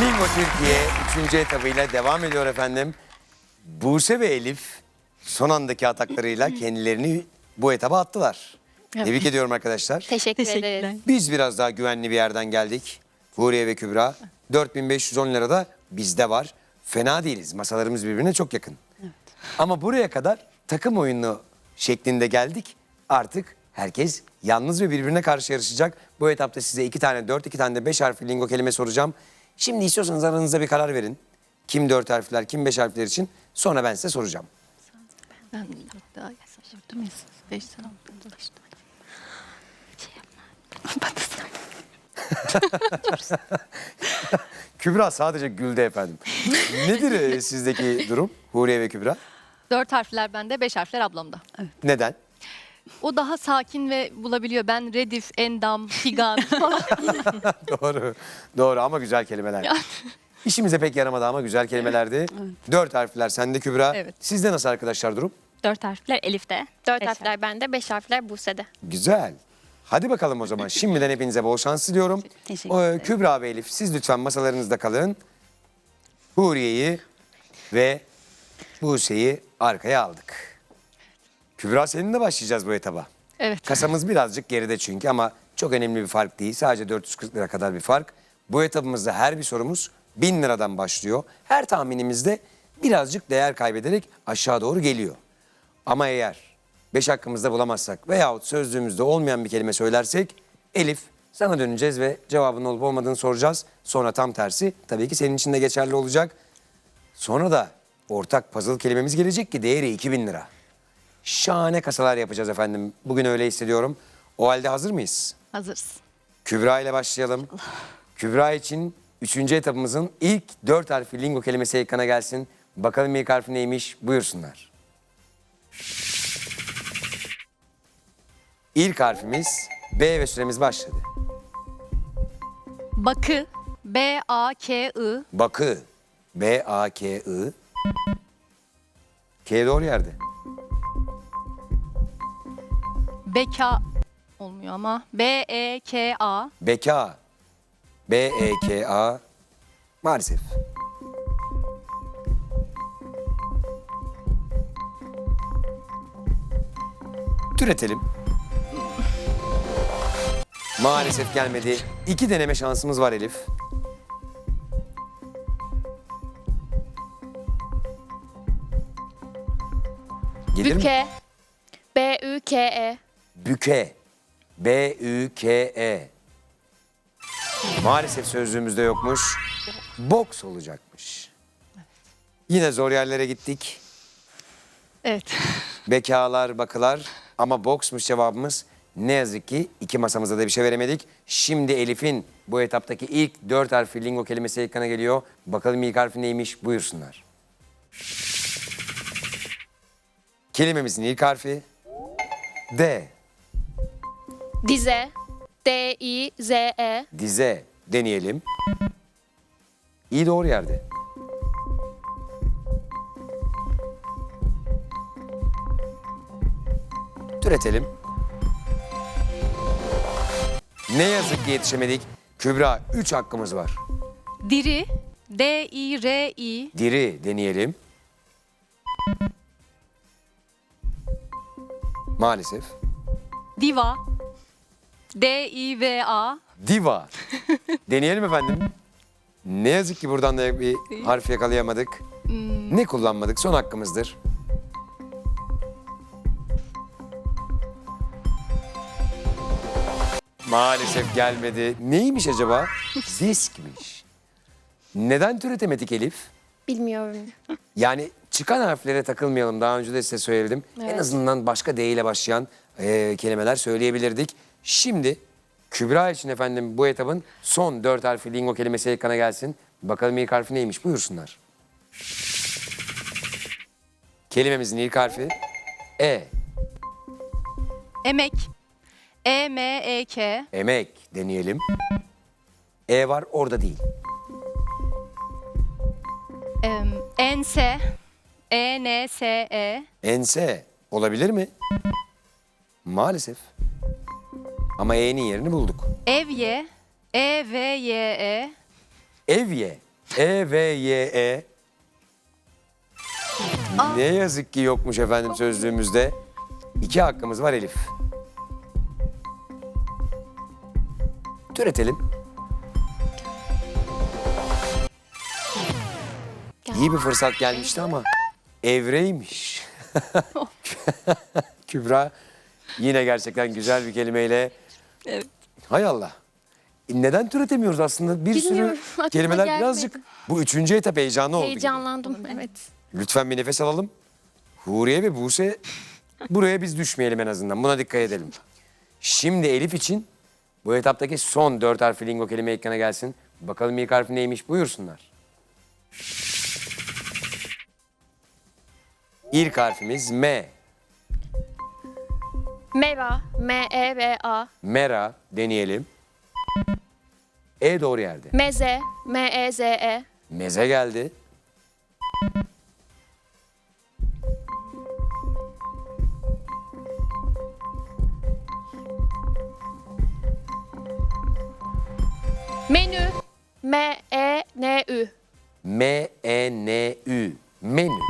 Bingo Türkiye 3. etabıyla devam ediyor efendim. Buse ve Elif son andaki ataklarıyla kendilerini bu etaba attılar. Tebrik ediyorum arkadaşlar. Teşekkür Teşekkürler. ederiz. Biz biraz daha güvenli bir yerden geldik. Huriye ve Kübra. 4510 lira da bizde var. Fena değiliz. Masalarımız birbirine çok yakın. Ama buraya kadar takım oyunu şeklinde geldik. Artık herkes yalnız ve birbirine karşı yarışacak. Bu etapta size iki tane dört, iki tane de beş harfli lingo kelime soracağım. Şimdi istiyorsanız aranızda bir karar verin. Kim dört harfler, kim beş harfler için. Sonra ben size soracağım. Ben dört daha şaşırdım ya. Beş tane oldu. Beş tane. Şey yapma. Kübra sadece güldü efendim. Nedir e, sizdeki durum Huriye ve Kübra? Dört harfler bende, beş harfler ablamda. Neden? O daha sakin ve bulabiliyor. Ben redif, endam, figan falan. Doğru. Doğru ama güzel kelimeler. Yani. İşimize pek yaramadı ama güzel kelimelerdi. Dört harfler sende Kübra. Evet. Sizde nasıl arkadaşlar durum? Dört harfler Elif'te. Dört Beş harfler bende, beş harfler Buse'de. Güzel. Hadi bakalım o zaman. Şimdiden hepinize bol şans diliyorum. Teşekkür Ee, ederim. Kübra ve Elif siz lütfen masalarınızda kalın. Huriye'yi ve Buse'yi arkaya aldık. Kübra seninle başlayacağız bu etaba. evet. Kasamız birazcık geride çünkü ama çok önemli bir fark değil. Sadece 440 lira kadar bir fark. Bu etabımızda her bir sorumuz 1000 liradan başlıyor. Her tahminimizde birazcık değer kaybederek aşağı doğru geliyor. Ama eğer 5 hakkımızda bulamazsak veyahut sözlüğümüzde olmayan bir kelime söylersek Elif sana döneceğiz ve cevabın olup olmadığını soracağız. Sonra tam tersi tabii ki senin için de geçerli olacak. Sonra da ortak puzzle kelimemiz gelecek ki değeri 2000 lira. Şahane kasalar yapacağız efendim. Bugün öyle hissediyorum. O halde hazır mıyız? Hazırız. Kübra ile başlayalım. Kübra için üçüncü etapımızın ilk dört harfi lingo kelimesi ekrana gelsin. Bakalım ilk harfi neymiş? Buyursunlar. İlk harfimiz B ve süremiz başladı. Bakı, B-A-K-I, Bakı. B-A-K-I. K doğru yerde. Beka olmuyor ama E B-E-K-A, Beka. B-E-K-A. Maalesef. Türetelim. Maalesef gelmedi. İki deneme şansımız var Elif. Gelir mi? Büke, B-Ü-K-E. Büke. B-Ü-K-E. Maalesef sözlüğümüzde yokmuş. Boks olacakmış. Yine zor yerlere gittik. evet. Bekalar, bakılar ama boksmuş cevabımız. Ne yazık ki iki masamıza da bir şey veremedik. Şimdi Elif'in bu etaptaki ilk dört harfli lingo kelimesi ekrana geliyor. Bakalım ilk harfi neymiş buyursunlar. Kelimemizin ilk harfi D. Dize, D-I-Z-E. Dize deneyelim. İyi doğru yerde. Türetelim. Ne yazık ki yetişemedik. Kübra 3 hakkımız var. Diri, D-I-R-I, Diri deneyelim. Maalesef. Diva, D-I-V-A, Diva. Deneyelim efendim. Ne yazık ki buradan da bir harf yakalayamadık. Ne kullanmadık? Son hakkımızdır. Maalesef gelmedi. Neymiş acaba? Diskmiş. Neden türetemedik Elif? Bilmiyorum. Yani çıkan harflere takılmayalım. Daha önce de size söyledim. En azından başka D ile başlayan e, kelimeler söyleyebilirdik. Şimdi Kübra için efendim bu etabın son dört harfi lingo kelimesi ekrana gelsin. Bakalım ilk harfi neymiş buyursunlar. Kelimemizin ilk harfi E. Emek, E E-M-E-K, Emek deneyelim. E var orada değil. em, Ense, E E-N-S-E, Ense olabilir mi? Maalesef. Ama E'nin yerini bulduk. Evye, E E-V-Y-E, Evye. E, V, Y, E. Ne yazık ki yokmuş efendim sözlüğümüzde. İki hakkımız var Elif. Türetelim. İyi bir fırsat gelmişti ama evreymiş. Kübra yine gerçekten güzel bir kelimeyle. Evet. Hay Allah. E Neden türetemiyoruz aslında? Bir Bilmiyorum, sürü aklıma kelimeler gelmedi. birazcık bu üçüncü etap heyecanı oldu. gibi. Heyecanlandım. Evet. Lütfen bir nefes alalım. Huriye ve Buse buraya biz düşmeyelim en azından. Buna dikkat edelim. Şimdi Elif için bu etaptaki son dört harfli lingo kelime ekrana gelsin. Bakalım ilk harfi neymiş buyursunlar. İlk harfimiz M. Meva. M-E-V-A. Mera deneyelim. E doğru yerde. Meze. M-E-Z-E. Meze geldi. Menü. M-E-N-Ü. M-E-N-Ü. Menü.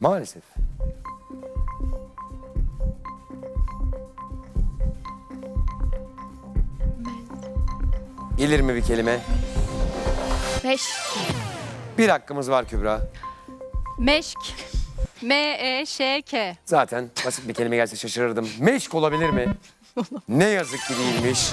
Maalesef. Gelir mi bir kelime? Meş. Bir hakkımız var Kübra. Meşk. E M-E-Ş-K. Zaten basit bir kelime gelse şaşırırdım. Meşk olabilir mi? ne yazık ki değilmiş.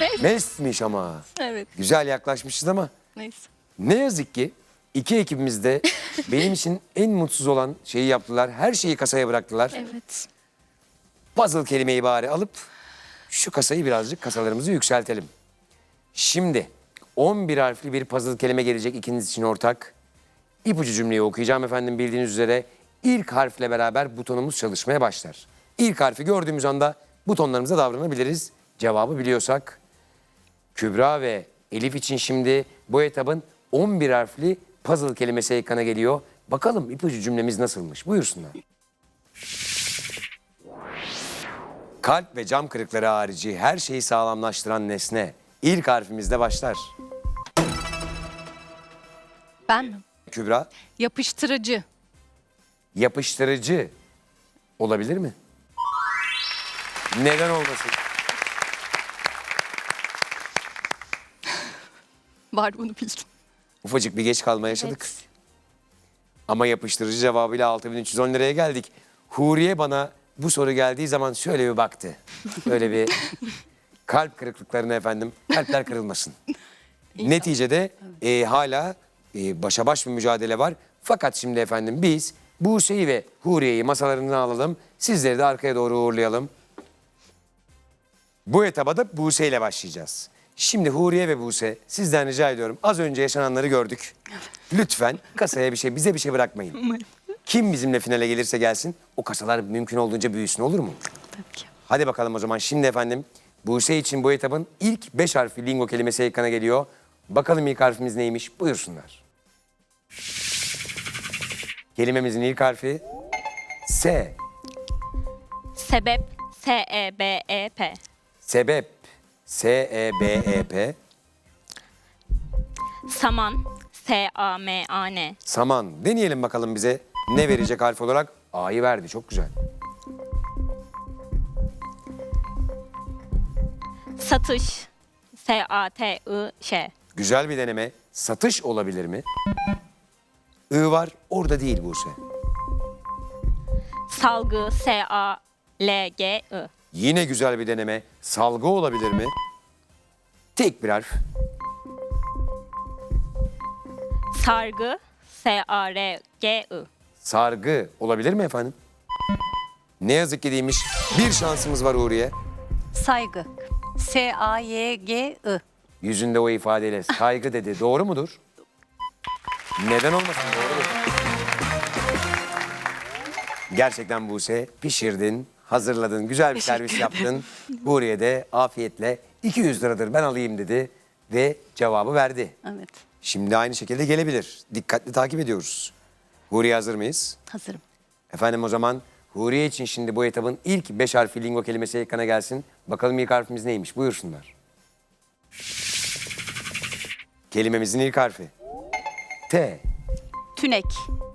Meşk. Mesmiş ama. Evet. Güzel yaklaşmışız ama Neyse. ne yazık ki iki ekibimiz de benim için en mutsuz olan şeyi yaptılar. Her şeyi kasaya bıraktılar. Evet. Puzzle kelimeyi bari alıp şu kasayı birazcık kasalarımızı yükseltelim. Şimdi 11 harfli bir puzzle kelime gelecek ikiniz için ortak. İpucu cümleyi okuyacağım efendim bildiğiniz üzere. ilk harfle beraber butonumuz çalışmaya başlar. İlk harfi gördüğümüz anda butonlarımıza davranabiliriz. Cevabı biliyorsak. Kübra ve Elif için şimdi bu etabın 11 harfli puzzle kelimesi ekrana geliyor. Bakalım ipucu cümlemiz nasılmış? Buyursunlar. Kalp ve cam kırıkları harici her şeyi sağlamlaştıran nesne ilk harfimizde başlar. Ben mi? Kübra, Yapıştırıcı. yapıştırıcı olabilir mi? Neden olmasın? Var bunu bildim. Ufacık bir geç kalma yaşadık. Evet. Ama yapıştırıcı cevabıyla 6310 liraya geldik. Huriye bana bu soru geldiği zaman şöyle bir baktı. Böyle bir kalp kırıklıklarına efendim. Kalpler kırılmasın. Neticede e, hala e, başa baş bir mücadele var. Fakat şimdi efendim biz Buse'yi ve Huriye'yi masalarından alalım. Sizleri de arkaya doğru uğurlayalım. Bu etaba da Buse ile başlayacağız. Şimdi Huriye ve Buse sizden rica ediyorum. Az önce yaşananları gördük. Lütfen kasaya bir şey, bize bir şey bırakmayın. Kim bizimle finale gelirse gelsin o kasalar mümkün olduğunca büyüsün olur mu? Tabii ki. Hadi bakalım o zaman şimdi efendim Buse için bu etabın ilk beş harfli lingo kelimesi ekrana geliyor. Bakalım ilk harfimiz neymiş buyursunlar. Kelimemizin ilk harfi S. Sebep S E B E P. Sebep. S-E-B-E-P. Saman S A M A N. Saman. Deneyelim bakalım bize ne verecek harf olarak? A'yı verdi. Çok güzel. Satış S A T I Ş. Güzel bir deneme. Satış olabilir mi? I var. Orada değil Buse. Salgı S A L G I. Yine güzel bir deneme. Salgı olabilir mi? Tek bir harf. Sargı S A R G I. Sargı olabilir mi efendim? Ne yazık ki değilmiş. Bir şansımız var Uğur'ya. Saygı. S-A-Y-G-I. Yüzünde o ifadeyle saygı dedi. Doğru mudur? Neden olmasın doğrudur. Gerçekten Buse pişirdin, hazırladın, güzel bir servis yaptın. Huriye de afiyetle 200 liradır ben alayım dedi ve cevabı verdi. Evet. Şimdi aynı şekilde gelebilir. Dikkatli takip ediyoruz. Huriye hazır mıyız? Hazırım. Efendim o zaman Huriye için şimdi bu etabın ilk beş harfi lingo kelimesi ekrana gelsin. Bakalım ilk harfimiz neymiş? Buyursunlar. Kelimemizin ilk harfi. T. Tünek.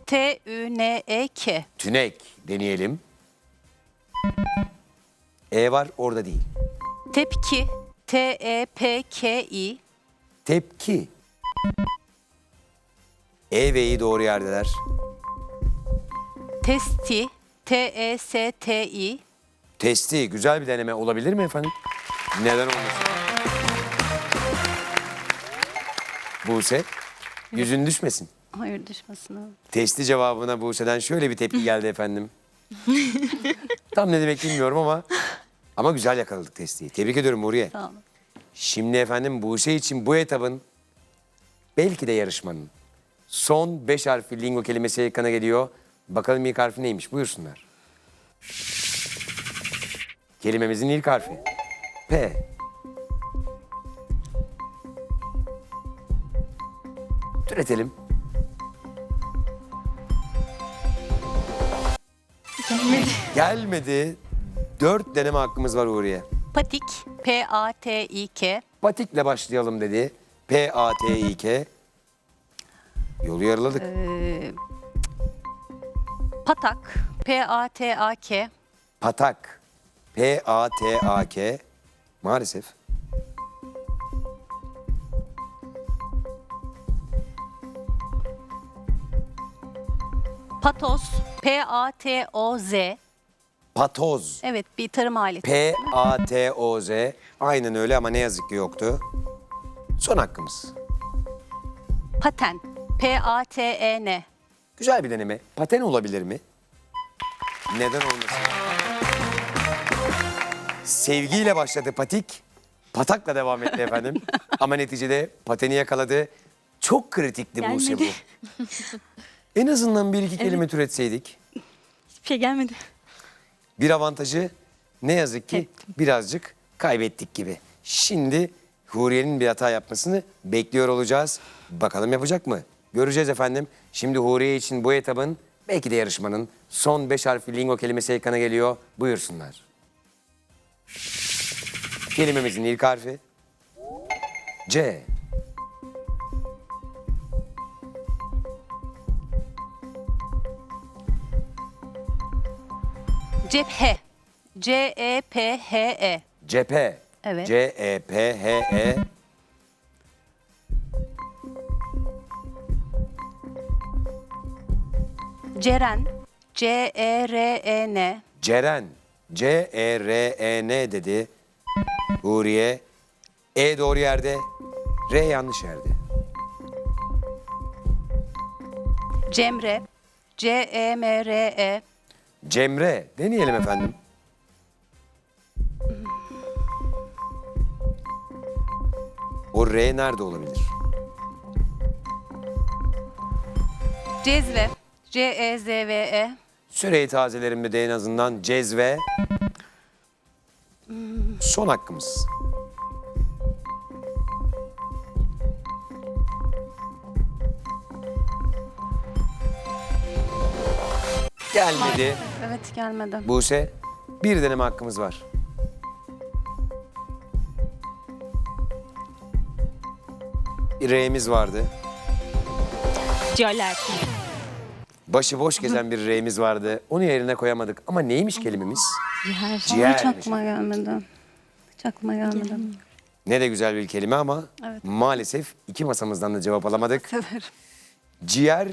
T-Ü-N-E-K. Tünek deneyelim. E var orada değil. Tepki. E T-E-P-K-İ. Tepki. E ve İ doğru yerdeler. Testi. T-E-S-T-İ. Testi güzel bir deneme olabilir mi efendim? Neden olmasın? Buse, yüzün düşmesin. Hayır düşmesin abi. Testi cevabına Buse'den şöyle bir tepki geldi efendim. Tam ne demek bilmiyorum ama ama güzel yakaladık testiyi. Tebrik ediyorum Huriye. Sağ olun. Şimdi efendim Buse için bu etabın belki de yarışmanın son beş harfli lingo kelimesi ekrana geliyor. Bakalım ilk harfi neymiş buyursunlar. Kelimemizin ilk harfi. P. Türetelim. Gelmedi. Gelmedi. Dört deneme hakkımız var Uğur'ya. Patik. P-A-T-İ-K. Patikle başlayalım dedi. P-A-T-İ-K. Yolu yarıladık. Ee, patak. P-A-T-A-K. Patak. P-A-T-A-K. Maalesef. Patos. P-A-T-O-Z. Patoz. Evet bir tarım aleti. P-A-T-O-Z. Aynen öyle ama ne yazık ki yoktu. Son hakkımız. Paten. P-A-T-E-N. Güzel bir deneme. Paten olabilir mi? Neden olmasın? Sevgiyle başladı patik. Patakla devam etti efendim. Ama neticede pateni yakaladı. Çok kritikti Buse bu. Gelmedi. En azından bir iki kelime türetseydik. Hiçbir şey gelmedi. Bir avantajı ne yazık ki birazcık kaybettik gibi. Şimdi Huriye'nin bir hata yapmasını bekliyor olacağız. Bakalım yapacak mı? Göreceğiz efendim. Şimdi Huriye için bu etabın belki de yarışmanın son beş harfli lingo kelimesi ekrana geliyor. Buyursunlar. Kelimemizin ilk harfi C. Cephe. C-E-P-H-E. Cephe. Evet. C-E-P-H-E. Ceren. C-E-R-E-N. Ceren. C-E-R-E-N dedi. Huriye. E doğru yerde. R yanlış yerde. Cemre. C-E-M-R-E. Cemre. Deneyelim efendim. O R nerede olabilir? Cezve. C-E-Z-V-E. Süreyi tazelerimde de en azından cezve. Son hakkımız. Gelmedi. Evet gelmedi. Buse, bir deneme hakkımız var. R'miz vardı. Ciğerler. Başı boş gezen bir R'miz vardı. Onu yerine koyamadık. Ama neymiş kelimemiz? Ciğer. Hiç Ciğermiş. aklıma gelmedi. Hiç aklıma gelmedi. Ne de güzel bir kelime ama Evet. maalesef iki masamızdan da cevap alamadık. Severim. Ciğer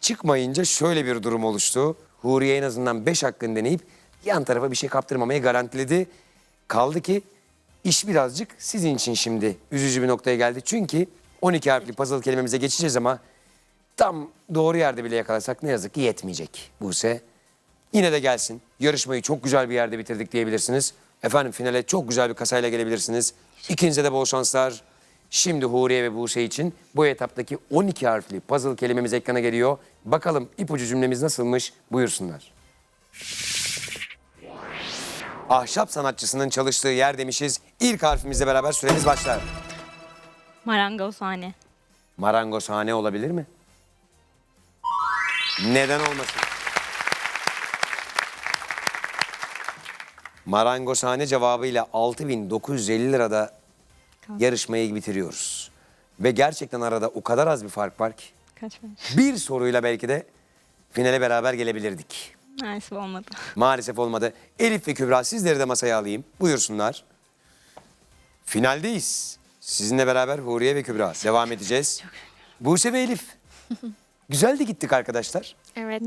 çıkmayınca şöyle bir durum oluştu. Huriye en azından 5 hakkını deneyip yan tarafa bir şey kaptırmamayı garantiledi. Kaldı ki iş birazcık sizin için şimdi üzücü bir noktaya geldi. Çünkü 12 harfli puzzle kelimemize geçeceğiz ama tam doğru yerde bile yakalasak ne yazık ki yetmeyecek Buse. Yine de gelsin. Yarışmayı çok güzel bir yerde bitirdik diyebilirsiniz. Efendim finale çok güzel bir kasayla gelebilirsiniz. İkinize de bol şanslar. Şimdi Huriye ve Buse için bu etaptaki 12 harfli puzzle kelimemiz ekrana geliyor. Bakalım ipucu cümlemiz nasılmış buyursunlar. Ahşap sanatçısının çalıştığı yer demişiz. İlk harfimizle beraber süremiz başlar. Marangozhane. Marangozhane olabilir mi? Neden olmasın? Marangozhane cevabıyla 6950 lirada yarışmayı bitiriyoruz. Ve gerçekten arada o kadar az bir fark var ki. Kaç beş? Bir soruyla belki de finale beraber gelebilirdik. Maalesef olmadı. Maalesef olmadı. Elif ve Kübra sizleri de masaya alayım. Buyursunlar. Finaldeyiz. Sizinle beraber Huriye ve Kübra devam edeceğiz. Buse ve Elif. Güzel de gittik arkadaşlar. Evet.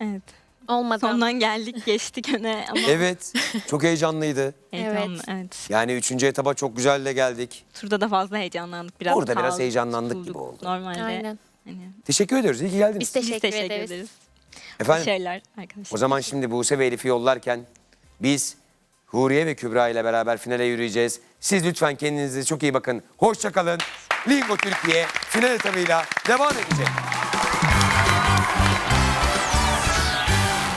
Evet. Olmadı. Sondan geldik geçtik öne ama Evet. Çok heyecanlıydı. heyecanlı. Evet. Evet. Yani üçüncü etaba çok güzel de geldik. Turda da fazla heyecanlandık. Biraz Orada biraz kaldık, heyecanlandık tutulduk. gibi oldu. Normalde. Aynen. Hani, Teşekkür ediyoruz. İyi ki geldiniz. Biz teşekkür, biz teşekkür ederiz. ederiz. Efendim Şeyler arkadaşlar. o zaman şimdi Buse ve Elif'i yollarken biz Huriye ve Kübra ile beraber finale yürüyeceğiz. Siz lütfen kendinize çok iyi bakın. Hoşça kalın. Lingo Türkiye final etabıyla devam edecek.